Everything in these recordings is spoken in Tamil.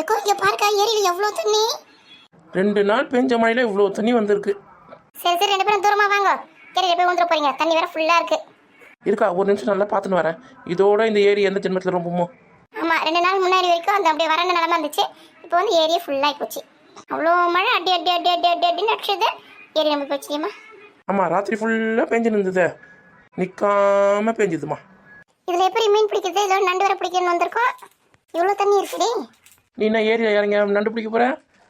எக்கோ இங்க பாருக்கா ஏரியில எவ்வளவு தண்ணி? ரெண்டு நாள் பெஞ்ச மழையில இவ்வளோ தண்ணி வந்திருக்கு. சரி சரி ரெண்டு பேரும் தூரமா வாங்க. ஏரியில போய் வந்துட போறீங்க. தண்ணி வேற ஃபுல்லா இருக்கு. இருக்கா ஒரு நிமிஷம் நல்லா பார்த்துன்னு வரேன். இதோட இந்த ஏரி எந்த ஜென்மத்தில் ரொம்பமோ. ஆமா ரெண்டு நாள் முன்னாடி வரைக்கும் அந்த அப்படியே வறண்ட நிலமா இருந்துச்சு. இப்போ வந்து ஏரியா ஃபுல்லாகி போச்சு. அவ்வளோ மழை அடி அடி அடி அடி அடி அடி நடிச்சது ஏரி நம்ம போச்சுமா ஆமாம் ராத்திரி ஃபுல்லாக பெஞ்சு இருந்தது. நிற்காம பெஞ்சுதுமா இதுல எப்படி மீன் பிடிக்கிறது? இதோட நண்டு வர பிடிக்கணும்னு வந்திருக்கோம். இவ்வளோ தண்ணி இருக்குடி. நீ என்ன ஏரியில் இறங்க நண்டு பிடிக்க போகிற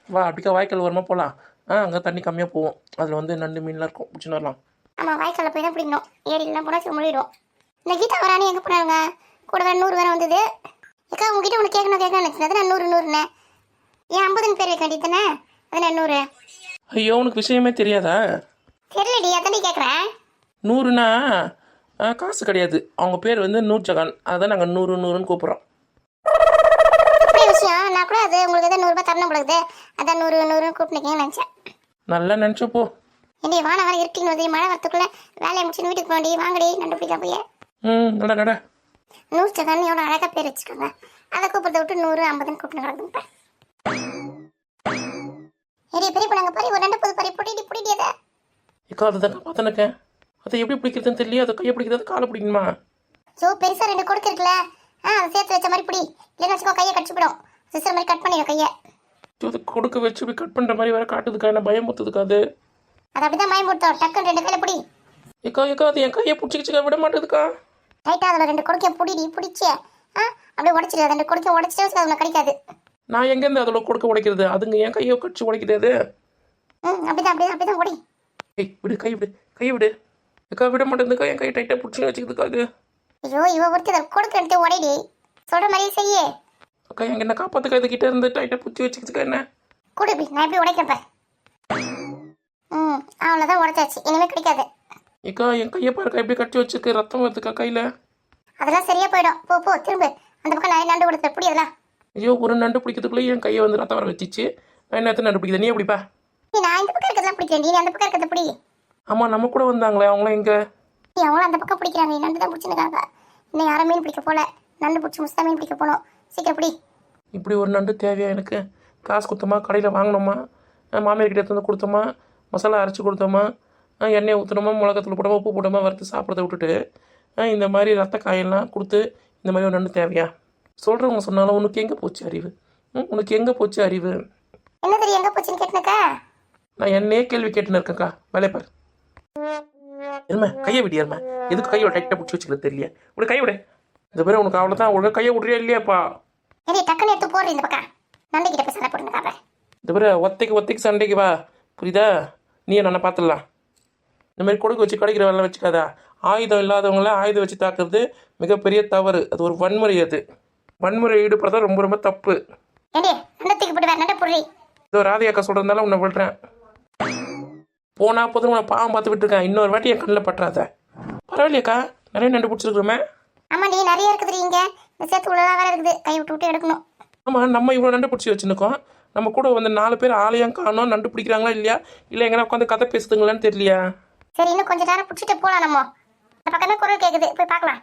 வா அப்படிக்கா வாய்க்கால் வரமா போகலாம் ஆ அங்கே தண்ணி கம்மியாக போகும். அதில் வந்து நண்டு மீன்லாம் இருக்கும். பிடிச்சின்னு வரலாம். ஆமா வாய்க்கால போய் தான் பிடிக்கணும். ஏரியிலாம் போனால் முழுகிடும். இந்த கீதா வரானே எங்கே போனாங்க கூட வேற நூறு வேற வந்தது. ஏக்கா உங்ககிட்ட ஒன்று கேட்கணும் கேட்கணும் நினச்சது நான் நூறு நூறுண்ணே ஏன் ஐம்பதுன்னு பேர் வைக்க வேண்டியது தானே? அது நான் நூறு? ஐயோ உனக்கு விஷயமே தெரியாதா? தெரியலடி அதானே கேட்குறேன் நூறுனா காசு கிடையாது. அவங்க பேர் வந்து நூர் ஜகான் அதான் நாங்கள் நூறு நூறுன்னு கூப்பிட்றோம். விஷயம் நான் கூட அது உங்களுக்கு எதாவது நூறுரூபா தரணும் உங்களுக்கு அதான் நூறு நூறுன்னு கூப்பிட்டுக்கீங்கன்னு நினச்சேன். நல்லா நினச்சப்போ ஏண்டி வான வர இருட்டின்னு வருது. மழை வரத்துக்குள்ள வேலையை முடிச்சுன்னு வீட்டுக்கு போண்டி வாங்கடி நண்டு பிடிக்க போய். ம் நட நட. நூறு சகான்னு எவ்வளோ அழகாக பேர் வச்சுக்கோங்க அதை கூப்பிட்றத விட்டு நூறு ஐம்பதுன்னு கூப்பிட்டு கிடக்குங்க ஏடி பெரிய பண்ணாங்க பாரு. ஒரு ரெண்டு புது பறி புடிடி புடிடியத ஏக்கா அதை தான் பார்த்துனுக்கேன் அதை எப்படி பிடிக்கிறதுன்னு தெரியல அதை கையை பிடிக்கிறது? காலை பிடிக்கணுமா? ஸோ பெருசாக ரெண்டு கொடுக்கு இருக்குல்ல. ஆ அதை சேர்த்து வச்ச மாதிரி பிடி. இல்லைன்னு வச்சுக்கோ கையை கடிச்சு போடும். சிஸ்டர் மாதிரி கட் பண்ணிடும் கையை. அது கொடுக்க வச்சு இப்படி கட் பண்ணுற மாதிரி வேற காட்டுதுக்கா என்ன பயம் முத்துதுக்கா அது? அது அப்படி தான் பயன்படுத்தோம் டக்குன்னு ரெண்டு கையில் பிடி. ஏக்கா ஏக்கா அது என் கையை பிடிச்சிக்கிச்சுக்கா விட மாட்டேதுக்கா? ரைட்டாக அதில் ரெண்டு கொடுக்க பிடிடி பிடிச்சி. ஆ அப்படியே உடச்சிடு ரெண்டு கொடுக்க உடச்சிட்டு அதில் கிடைக்காது. நான் எங்கேருந்து அதில் கொடுக்க உடைக்கிறது? அதுங்க என் கையை கடிச்சு உடைக்குது அது. ம் அப்படிதான் அப்படிதான் அப்படிதான் ஓடி. ஏய் விடு கை விடு கை விடு. ஏக்கா விட மாட்டேங்குதுக்கா என் கையை டைட்டாக பிடிச்சி வச்சுக்குதுக்கா அது. ஐயோ இவ ஒருத்தி அதை கொடுக்க எடுத்து உடைடி சொல்கிற மாதிரி செய்யே. அக்கா எங்க என்ன காப்பாத்துக்கா? இது கிட்ட இருந்து டைட்டாக பிடிச்சி வச்சுக்கிதுக்கா என்ன? கொடு இப்படி நான் எப்படி உடைக்கிறப்ப ம் அவ்வளோதான் உடைச்சாச்சு. இனிமேல் கிடைக்காது. ஏக்கா என் கையை பாருக்கா எப்படி கட்டி வச்சிருக்கு? ரத்தம் வருதுக்கா கையில். அதெல்லாம் சரியா போயிடும். போ போ திரும்ப. அந்த பக்கம் நிறைய நண்டு கொடுத்து எப்படி அதெல்லாம். ஐயோ ஒரு நண்டு பிடிக்கிறதுக்குள்ளே என் கையை வந்து ரத்தம் வர வச்சிச்சு. நான் என்னத்த நண்டு பிடிக்குது? நீ எப்படிப்பா? நீ நான் இந்த பக்கம் இருக்கிறதெல்லாம் பிடிக்கிறேன் நீ அந்த பக்கம் இருக்கிறத பிடி. ஆமாம் நம்ம கூட வந்தாங்களே அவங்களாம் எங்கே? நீ அவங்களும் அந்த பக்கம் பிடிக்கிறாங்க. நீ நண்டு தான் பிடிச்சிருக்காங்க இன்னும் யாரும் மீன் பிடிக்க போல. நண்டு பிடிச்சி முஸ்தா மீன் பிடிக்க போனோம். சீக்கிரம் பிடி. இப்படி ஒரு நண்டு தேவையா எனக்கு? காசு கொடுத்தோமா? கடையில் வாங்கினோமா அஹ் மாமியார் கிட்ட எடுத்து வந்து கொடுத்தோமா? மசாலா அரைச்சி கொடுத்தோமா? எண்ணெய் ஊற்றணுமா மிளகாத்தூள் போட்டோமா? உப்பு போட்டோமா? வறுத்து சாப்பிட்றத விட்டுட்டு இந்த மாதிரி ரத்த காயெல்லாம் கொடுத்து இந்த மாதிரி ஒரு நண்டு தேவையா? சொல்கிறவங்க சொன்னாலும் உனக்கு எங்கே போச்சு அறிவு? உனக்கு எங்கே போச்சு அறிவு? என்ன தெரியும்? எங்கே போச்சுன்னு கேட்டுனக்கா? நான் என்னையே கேள்வி கேட்டுன்னு இருக்கேன்க்கா. வேலையை பாரு. எருமை கையை விடு எருமை. எதுக்கு கையோட டைட்டாக பிடிச்சி வச்சுக்கிறது தெரியல உடைய கை விடு. இந்த பேர் உனக்கு அவ்வளோதான் ஒழுங்கா கையை விட்றியா இல்லையாப்பா? ஏடி டக்குன்னு எடுத்து போடுற இந்த பக்கம். நண்டு கிட்ட போய் சண்டை போட்டுருக்காங்க இந்த பேர் ஒத்தைக்கு ஒத்தைக்கு சண்டைக்கு வா. புரியுதா? நீ என்ன பார்த்துடலாம். இந்த மாதிரி கொடுக்க வச்சு கிடைக்கிற வேலை வச்சுக்காதா. ஆயுதம் இல்லாதவங்கள ஆயுதம் வச்சு தாக்குறது மிகப்பெரிய தவறு. அது ஒரு வன்முறை அது. வன்முறை ஈடுபடுறதா ரொம்ப ரொம்ப தப்பு. இதோ ராதிகாக்கா சொல்கிறதுனால உன்னை விடுறேன். போனா போதும் உன்னை பாவம் பார்த்து விட்டுருக்கேன் இன்னொரு வாட்டி என் கண்ணில் பற்றாத. பரவாயில்லையாக்கா நிறைய நண்டு பிடிச்சிருக்குறோமே. ஆமாண்டி நிறைய இருக்குது சேர்த்து உள்ளலாம் வேற இருக்குது. கை விட்டு விட்டு எடுக்கணும். ஆமாம் நம்ம இவ்வளோ நண்டு பிடிச்சி வச்சுருக்கோம். நம்ம கூட வந்து நாலு பேர் ஆலயம் காணோம். நண்டு பிடிக்கிறாங்களா இல்லையா? இல்லை எங்கன்னா உட்காந்து கதை பேசுதுங்களான்னு தெரியலையா? சரி இன்னும் கொஞ்ச நேரம் பிடிச்சிட்டு போலாம் நம்ம. இந்த பக்கம் குரல் கேட்குது போய் பார்க்கலாம்.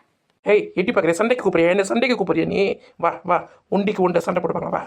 ஏய் எட்டி பார்க்குறியா சண்டைக்கு கூப்பிடுறியா? என்ன சண்டைக்கு கூப்பிடுறியா நீ? வா வா உண்டிக்கு உண்டை சண்டை போடுவாங்க வா.